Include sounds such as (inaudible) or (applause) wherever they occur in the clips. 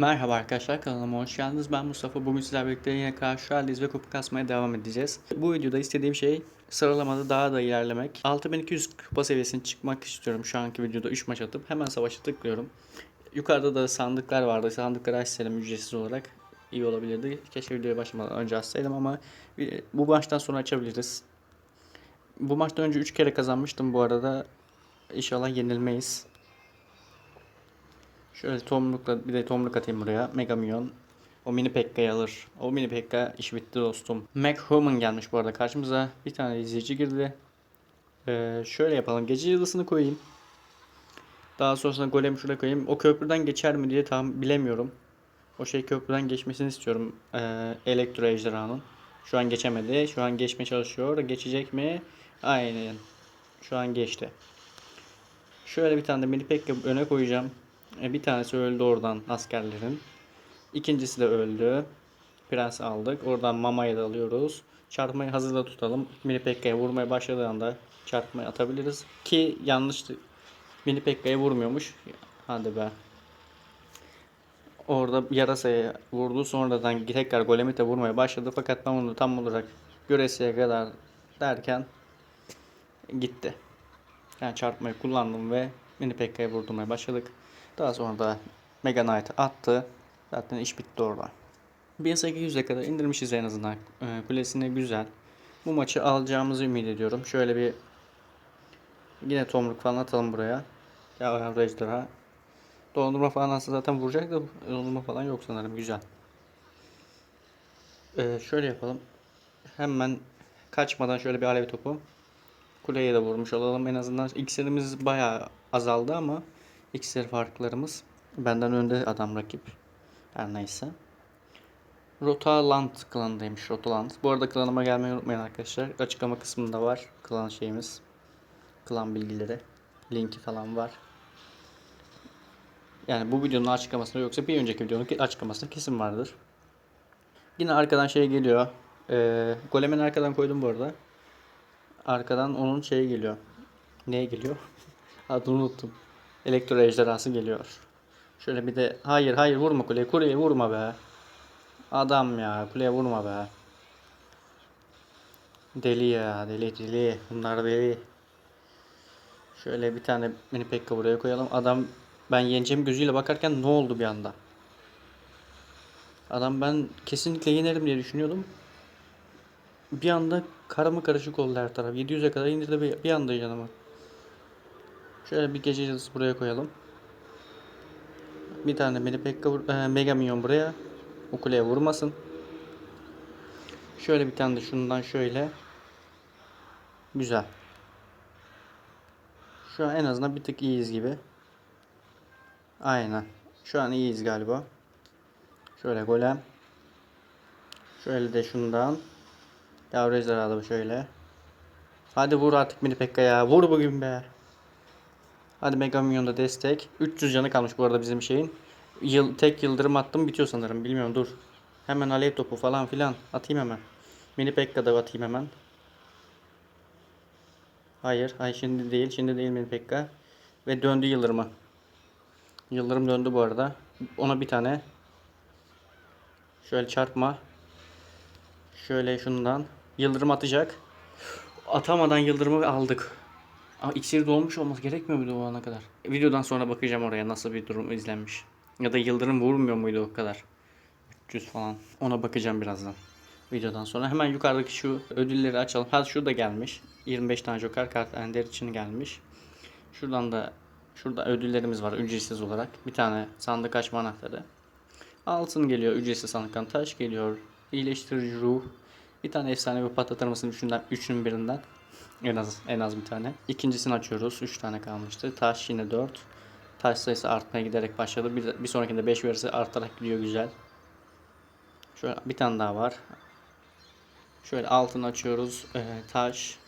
Merhaba arkadaşlar kanalıma hoş geldiniz. Ben Mustafa. Bugün sizlerle birlikte yine karşılardayız ve kupa kasmaya devam edeceğiz. Bu videoda istediğim şey sıralamada daha da ilerlemek. 6200 kupa seviyesine çıkmak istiyorum. Şu anki videoda 3 maç atıp hemen savaşa tıklıyorum. Yukarıda da sandıklar vardı. Sandıkları açsaydım ücretsiz olarak iyi olabilirdi. Keşke videoya başlamadan önce açsaydım ama bu maçtan sonra açabiliriz. Bu maçtan önce 3 kere kazanmıştım bu arada. İnşallah yenilmeyiz. Şöyle tomrukla bir de tomruk atayım buraya. Mega Milyon. O mini Pekka'yı alır. O mini Pekka iş bitti dostum. Mac Human gelmiş bu arada karşımıza. Bir tane izleyici girdi. Ee, şöyle yapalım. Gece yıldızını koyayım. Daha sonrasında golem şuraya koyayım. O köprüden geçer mi diye tam bilemiyorum. O şey köprüden geçmesini istiyorum. Ee, elektro ejderhanın. Şu an geçemedi. Şu an geçmeye çalışıyor. Geçecek mi? Aynen. Şu an geçti. Şöyle bir tane de mini Pekka öne koyacağım. E, Bir tanesi öldü oradan askerlerin. İkincisi de öldü. Prens aldık. Oradan Mama'yı da alıyoruz. Çarpmayı hazırda tutalım. Mini Pekka'ya vurmaya başladığı anda çarpmayı atabiliriz. Ki yanlıştı. Mini Pekka'ya vurmuyormuş. Hadi be. Orada yarasaya vurdu. Sonradan tekrar Golemit'e vurmaya başladı. Fakat ben onu tam olarak göresiye kadar derken gitti. Yani çarpmayı kullandım ve Mini Pekka'ya vurdurmaya başladık. Daha sonra da Mega Knight attı. Zaten iş bitti orada. 1800'e kadar indirmişiz en azından. Ee, kulesine güzel. Bu maçı alacağımızı ümit ediyorum. Şöyle bir yine tomruk falan atalım buraya. Ya ejderha. Dondurma falan aslında zaten vuracak da dondurma falan yok sanırım. Güzel. Ee, şöyle yapalım. Hemen kaçmadan şöyle bir alev topu. Kuleye de vurmuş olalım. En azından iksirimiz bayağı azaldı ama iksir farklarımız. Benden önde adam rakip. Her neyse. Rotaland klanındaymış. Rotaland. Bu arada klanıma gelmeyi unutmayın arkadaşlar. Açıklama kısmında var klan şeyimiz. Klan bilgileri. Linki falan var. Yani bu videonun açıklamasında yoksa bir önceki videonun açıklamasında kesin vardır. Yine arkadan şey geliyor. Ee, golemin arkadan koydum bu arada. Arkadan onun şeyi geliyor. Neye geliyor? (laughs) Adını unuttum. Elektro ejderhası geliyor. Şöyle bir de hayır hayır vurma kuleye. Kuleye vurma be. Adam ya kuleye vurma be. Deli ya deli deli. Bunlar deli. Şöyle bir tane mini pekka buraya koyalım. Adam ben yeneceğim gözüyle bakarken ne oldu bir anda? Adam ben kesinlikle yenerim diye düşünüyordum. Bir anda karma karışık oldu her taraf. 700'e kadar indirdi bir, bir anda canımı. Şöyle bir gece yıldızı buraya koyalım. Bir tane mini pekka vur- e, mega minyon buraya. O kuleye vurmasın. Şöyle bir tane de şundan şöyle. Güzel. Şu an en azından bir tık iyiyiz gibi. Aynen. Şu an iyiyiz galiba. Şöyle golem. Şöyle de şundan. Yavru ejderha da şöyle. Hadi vur artık mini pekka ya. Vur bugün be. Hadi Mega Minyon'da destek. 300 canı kalmış bu arada bizim şeyin. Yıl, tek yıldırım attım bitiyor sanırım. Bilmiyorum dur. Hemen alev topu falan filan atayım hemen. Mini Pekka da atayım hemen. Hayır, hayır şimdi değil. Şimdi değil Mini Pekka. Ve döndü yıldırımı. Yıldırım döndü bu arada. Ona bir tane. Şöyle çarpma. Şöyle şundan. Yıldırım atacak. Atamadan yıldırımı aldık. Aa, iksir dolmuş olması gerekmiyor muydu o ana kadar? Videodan sonra bakacağım oraya nasıl bir durum izlenmiş. Ya da yıldırım vurmuyor muydu o kadar? 300 falan. Ona bakacağım birazdan. Videodan sonra. Hemen yukarıdaki şu ödülleri açalım. Ha şurada gelmiş. 25 tane Joker kart Ender için gelmiş. Şuradan da şurada ödüllerimiz var ücretsiz olarak. Bir tane sandık açma anahtarı. Altın geliyor ücretsiz sandıktan. Taş geliyor. İyileştirici ruh. Bir tane efsane bir patlatır mısın üçünden, üçünün birinden. En az en az bir tane. İkincisini açıyoruz. 3 tane kalmıştı. Taş yine 4. Taş sayısı artmaya giderek başladı. Bir, bir sonrakinde 5 verirse artarak gidiyor güzel. Şöyle bir tane daha var. Şöyle altını açıyoruz. Ee, taş,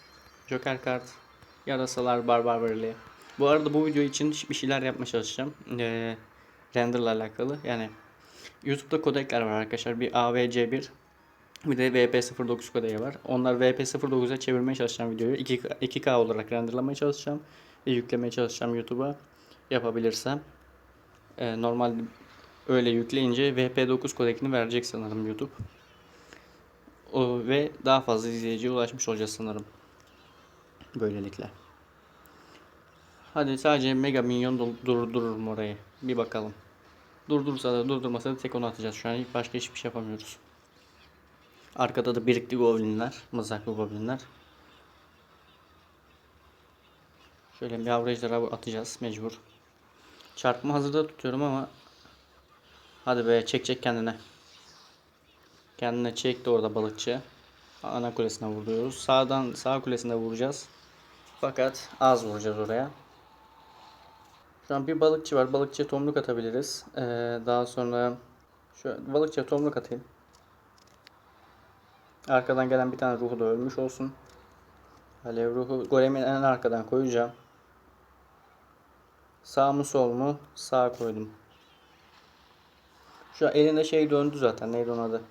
Joker kart, yarasalar, barbar birliği. Bu arada bu video için bir şeyler yapmaya çalışacağım. Ee, renderla alakalı. Yani YouTube'da kodekler var arkadaşlar. Bir AVC1, bir de VP09 kodeği var. Onlar VP09'a çevirmeye çalışacağım videoyu. 2K, 2K olarak renderlamaya çalışacağım. Ve yüklemeye çalışacağım YouTube'a. Yapabilirsem. Ee, normal Öyle yükleyince VP9 kodekini verecek sanırım YouTube. O, ve daha fazla izleyiciye ulaşmış olacağız sanırım. Böylelikle. Hadi sadece Mega Minyon dur- durdururum orayı. Bir bakalım. Durdursa da durdurmasa da tek onu atacağız. Şu an başka hiçbir şey yapamıyoruz. Arkada da birikti goblinler. Mızraklı goblinler. Şöyle bir ejderha atacağız mecbur. Çarpma hazırda tutuyorum ama Hadi be çek çek kendine. Kendine çekti orada balıkçı. Ana kulesine vuruyoruz. Sağdan sağ kulesine vuracağız. Fakat az vuracağız oraya. Şu an bir balıkçı var. Balıkçıya tomruk atabiliriz. Ee, daha sonra şu balıkçıya tomruk atayım. Arkadan gelen bir tane ruhu da ölmüş olsun. Alev ruhu golemin en arkadan koyacağım. Sağ mı sol mu? Sağ koydum. Şu an elinde şey döndü zaten. Neydi onun adı?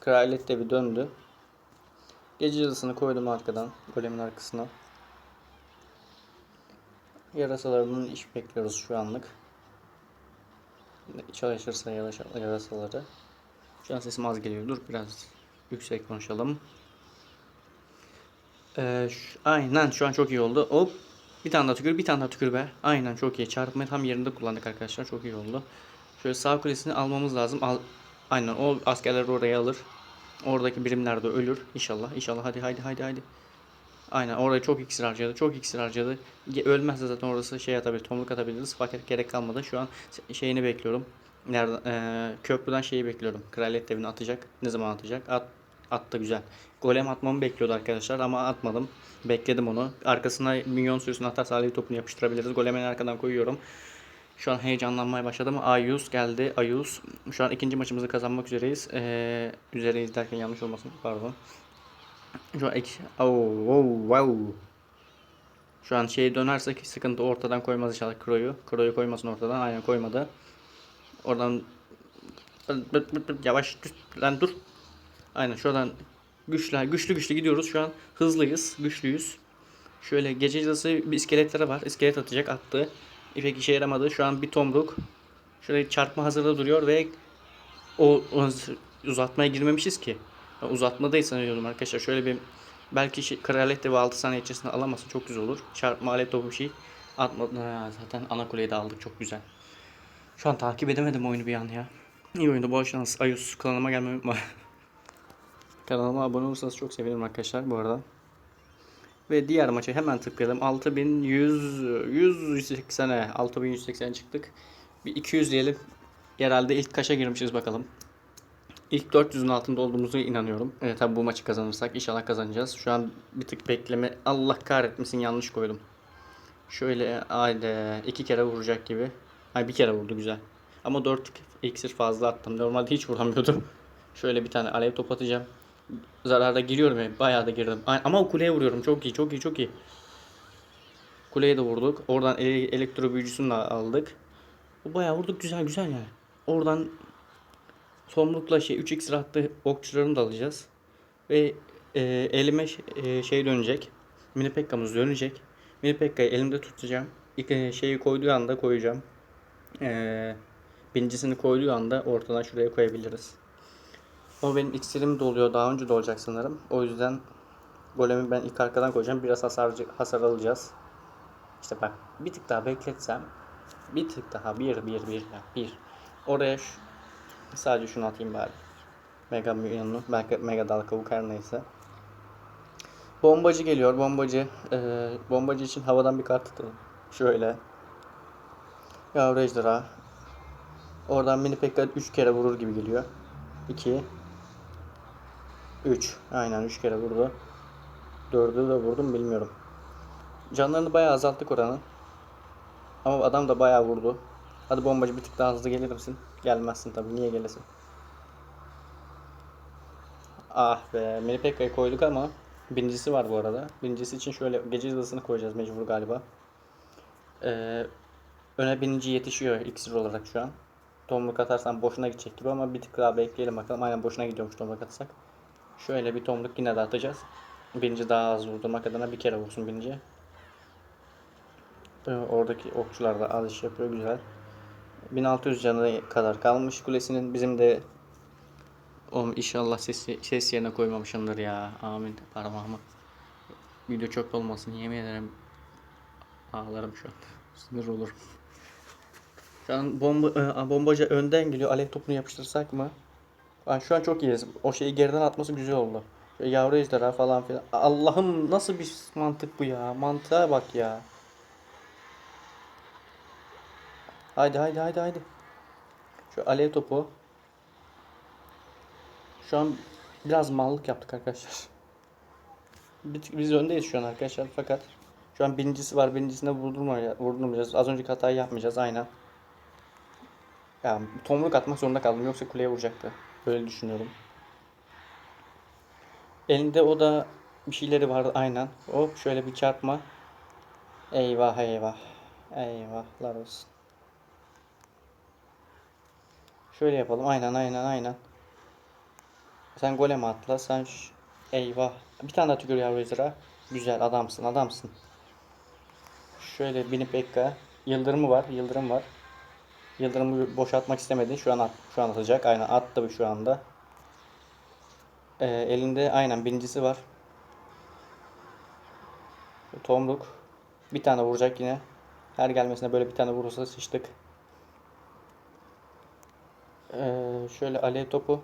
Kraliyet de bir döndü. Gece yıldızını koydum arkadan. Golemin arkasına. Yarasalarının iş bekliyoruz şu anlık. Çalışırsa yarasa- yarasaları. Şu an sesim az geliyor. Dur biraz yüksek konuşalım. Ee, şu- aynen şu an çok iyi oldu. Hop. Bir tane daha tükür, bir tane daha tükür be. Aynen çok iyi. Çarpmayı tam yerinde kullandık arkadaşlar. Çok iyi oldu. Şöyle sağ kulesini almamız lazım. Al, aynen o askerleri oraya alır. Oradaki birimler de ölür. İnşallah. İnşallah. Hadi hadi hadi hadi. Aynen oraya çok iksir harcadı. Çok iksir harcadı. Ölmezse zaten orası şey atabilir. Tomruk atabiliriz. Fakat gerek kalmadı. Şu an şeyini bekliyorum. Nereden? Ee, köprüden şeyi bekliyorum. Kraliyet devini atacak. Ne zaman atacak? At, attı güzel. Golem atmamı bekliyordu arkadaşlar ama atmadım. Bekledim onu. Arkasına minyon sürüsünü atarsa alev topunu yapıştırabiliriz. Golemin arkadan koyuyorum. Şu an heyecanlanmaya başladım. Ayus geldi. Ayus. Şu an ikinci maçımızı kazanmak üzereyiz. Ee, üzereyiz derken yanlış olmasın. Pardon. Şu an ek... Oh, oh, wow. Şu an şeye dönersek sıkıntı ortadan koymaz inşallah Kro'yu. Kro'yu koymasın ortadan. Aynen koymadı. Oradan yavaş dur. lan dur. Aynen şuradan güçlü güçlü güçlü gidiyoruz. Şu an hızlıyız, güçlüyüz. Şöyle gece yıldızı bir iskeletlere var. İskelet atacak attı. İpek işe yaramadı. Şu an bir tomruk. Şöyle çarpma hazırda duruyor ve o, uzatmaya girmemişiz ki. Ben uzatmadayız sanıyordum arkadaşlar. Şöyle bir belki şey, kraliyet de 6 saniye içerisinde alamazsa çok güzel olur. Çarpma alet topu bir şey atmadı. Ha, zaten ana kuleyi de aldık çok güzel. Şu an takip edemedim oyunu bir an ya. İyi oyundu bol şans. Ayus kanalıma gelmeyi unutma. (laughs) Kanalıma abone olursanız çok sevinirim arkadaşlar bu arada. Ve diğer maça hemen tıklayalım. 6100 180'e 6180 çıktık. Bir 200 diyelim. Herhalde ilk kaşa girmişiz bakalım. İlk 400'ün altında olduğumuzu inanıyorum. Evet tabi bu maçı kazanırsak inşallah kazanacağız. Şu an bir tık bekleme. Allah kahretmesin yanlış koydum. Şöyle haydi iki kere vuracak gibi. Ay bir kere vurdu güzel. Ama 4 iksir fazla attım. Normalde hiç vuramıyordum. (laughs) Şöyle bir tane alev top atacağım. Zararda giriyorum ya. Bayağı da girdim. Ama o kuleye vuruyorum. Çok iyi, çok iyi, çok iyi. Kuleye de vurduk. Oradan ele- elektro büyücüsünü de aldık. O bayağı vurduk. Güzel güzel yani. Oradan tomrukla şey 3 iksir attı. Okçularını da alacağız. Ve e, elime e, şey dönecek. Mini Pekka'mız dönecek. Mini Pekka'yı elimde tutacağım. İlk e, şeyi koyduğu anda koyacağım. E, birincisini koyduğu anda ortadan şuraya koyabiliriz. O benim iksirim doluyor. Daha önce de olacak sanırım. O yüzden golemi ben ilk arkadan koyacağım. Biraz hasar, hasar alacağız. İşte bak bir tık daha bekletsem bir tık daha bir bir bir bir. Oraya şu, sadece şunu atayım bari. Mega milyonlu. Belki mega dal kavuk her neyse. Bombacı geliyor. Bombacı. Ee, bombacı için havadan bir kart tutalım. Şöyle. Yavru ejderha. Oradan mini pekka 3 kere vurur gibi geliyor. 2 3 Aynen 3 kere vurdu. 4'ü de vurdum bilmiyorum. Canlarını bayağı azalttık oranın. Ama adam da bayağı vurdu. Hadi bombacı bir tık daha hızlı gelir misin? Gelmezsin tabii. Niye gelesin? Ah be. Melipekka'yı koyduk ama birincisi var bu arada. Birincisi için şöyle gece yıldızını koyacağız mecbur galiba. Ee, öne bininci yetişiyor iksir olarak şu an. Tomruk atarsan boşuna gidecek gibi ama bir tık daha bekleyelim bakalım. Aynen boşuna gidiyormuş tomruk atsak. Şöyle bir tomruk yine de atacağız. Birinci daha az vurdurmak adına bir kere vursun birinci. Ee, oradaki okçular da az iş yapıyor güzel. 1600 canı kadar kalmış kulesinin. Bizim de Oğlum inşallah ses, ses yerine koymamışımdır ya. Amin parmağımı. Video çok olmasın yemin ederim. Ağlarım şu an. Sinir olurum. Şu an bomba, e, bombacı önden geliyor. Alev topunu yapıştırsak mı? Ben şu an çok iyiyiz. O şeyi geriden atması güzel oldu. Yavru ejderha falan filan. Allah'ım nasıl bir mantık bu ya? Mantığa bak ya. Haydi haydi haydi haydi. Şu alev topu. Şu an biraz mallık yaptık arkadaşlar. Biz öndeyiz şu an arkadaşlar fakat şu an birincisi var. Birincisine vurdurmayacağız. vurdurmayacağız. Az önceki hatayı yapmayacağız aynen. Yani tomruk atmak zorunda kaldım yoksa kuleye vuracaktı. Böyle düşünüyorum. Elinde o da bir şeyleri vardı aynen. Hop şöyle bir çarpma. Eyvah eyvah. Eyvahlar olsun. Şöyle yapalım. Aynen aynen aynen. Sen golem atla. Sen eyvah. Bir tane daha tükür yavru ejderha. Güzel adamsın adamsın. Şöyle binip Ekka. Yıldırımı var. Yıldırım var. Yıldırımı boşaltmak istemedi. Şu an at, şu an atacak. Aynen attı şu anda. Ee, elinde aynen birincisi var. Tomruk. Bir tane vuracak yine. Her gelmesine böyle bir tane vurursa sıçtık. Ee, şöyle alev topu.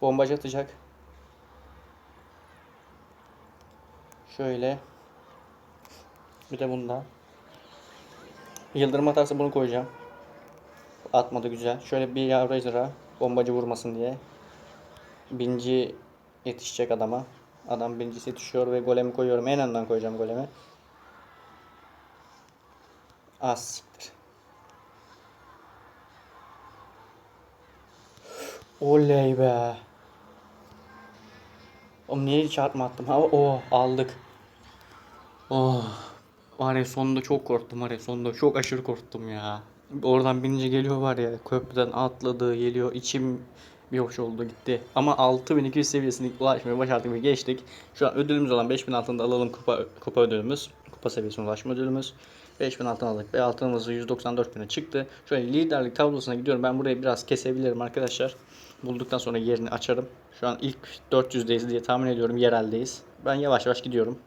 Bombacı atacak. Şöyle. Bir de bundan. Yıldırım atarsa bunu koyacağım. Atmadı güzel. Şöyle bir ejderha. Bombacı vurmasın diye. Binci yetişecek adama. Adam birincisi yetişiyor ve golemi koyuyorum. En önden koyacağım golemi. Az. Oley be. Oğlum niye çarpma attım? Ha, oh aldık. Oh. Var ya sonunda çok korktum var ya sonunda çok aşırı korktum ya. Oradan binince geliyor var ya köprüden atladı geliyor içim bir hoş oldu gitti. Ama 6200 seviyesine ulaşmayı başardık ve geçtik. Şu an ödülümüz olan 5000 altında alalım kupa, kupa ödülümüz. Kupa seviyesine ulaşma ödülümüz. 5000 altın aldık ve altınımız 194 bine çıktı. Şöyle liderlik tablosuna gidiyorum. Ben burayı biraz kesebilirim arkadaşlar. Bulduktan sonra yerini açarım. Şu an ilk 400'deyiz diye tahmin ediyorum. Yereldeyiz. Ben yavaş yavaş gidiyorum.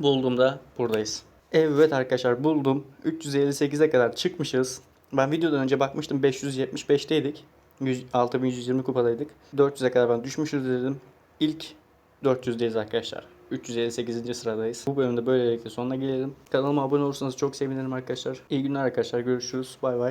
Bulduğumda buradayız. Evet arkadaşlar buldum. 358'e kadar çıkmışız. Ben videodan önce bakmıştım 575'teydik. 100 6120 kupadaydık. 400'e kadar ben düşmüşüz dedim. İlk 400'deyiz arkadaşlar. 358. sıradayız. Bu bölümde böylelikle sonuna gelelim. Kanalıma abone olursanız çok sevinirim arkadaşlar. İyi günler arkadaşlar. Görüşürüz. Bay bay.